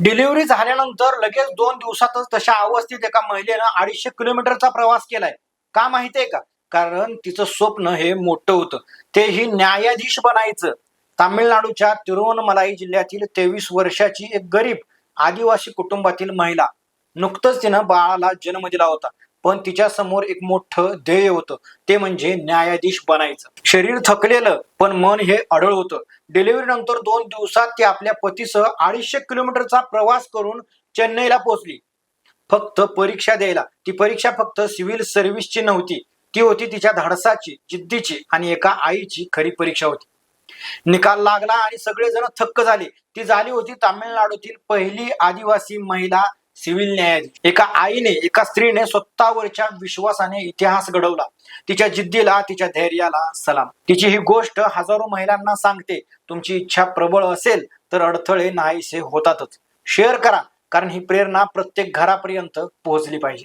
Delivery झाल्यानंतर लगेच दोन दिवसातच तशा अवस्थेत एका महिलेनं अडीचशे किलोमीटरचा प्रवास केलाय. का माहितीये का? कारण तिचं स्वप्न हे मोठं होतं. तेही न्यायाधीश बनायचं. तामिळनाडूच्या तिरुवनमलाई जिल्ह्यातील तेवीस वर्षाची एक गरीब आदिवासी कुटुंबातील महिला. नुकतंच तिनं बाळाला जन्म दिला होता. पण तिच्या समोर एक मोठं ध्येय होतं. ते म्हणजे न्यायाधीश बनायचं. शरीर थकलेलं पण मन हे अडळ होतं. डिलिव्हरी नंतर दोन दिवसात ती आपल्या पतीसह अडीचशे किलोमीटरचा प्रवास करून चेन्नईला पोहोचली. फक्त परीक्षा द्यायला. ती परीक्षा फक्त सिव्हिल सर्व्हिसची नव्हती. ती होती तिच्या धाडसाची जिद्दीची आणि एका आईची खरी परीक्षा होती. निकाल लागला आणि सगळेजण थक्क झाले. ती झाली होती तामिळनाडूतील पहिली आदिवासी महिला सिव्हिल न्यायाधीश. एका आईने एका स्त्रीने स्वतःवरच्या विश्वासाने इतिहास घडवला. तिच्या जिद्दीला तिच्या धैर्याला सलाम. तिची ही गोष्ट हजारो महिलांना सांगते. तुमची इच्छा प्रबळ असेल तर अडथळे नाहीसे होतातच. शेअर करा कारण ही प्रेरणा प्रत्येक घरापर्यंत पोहोचली पाहिजे.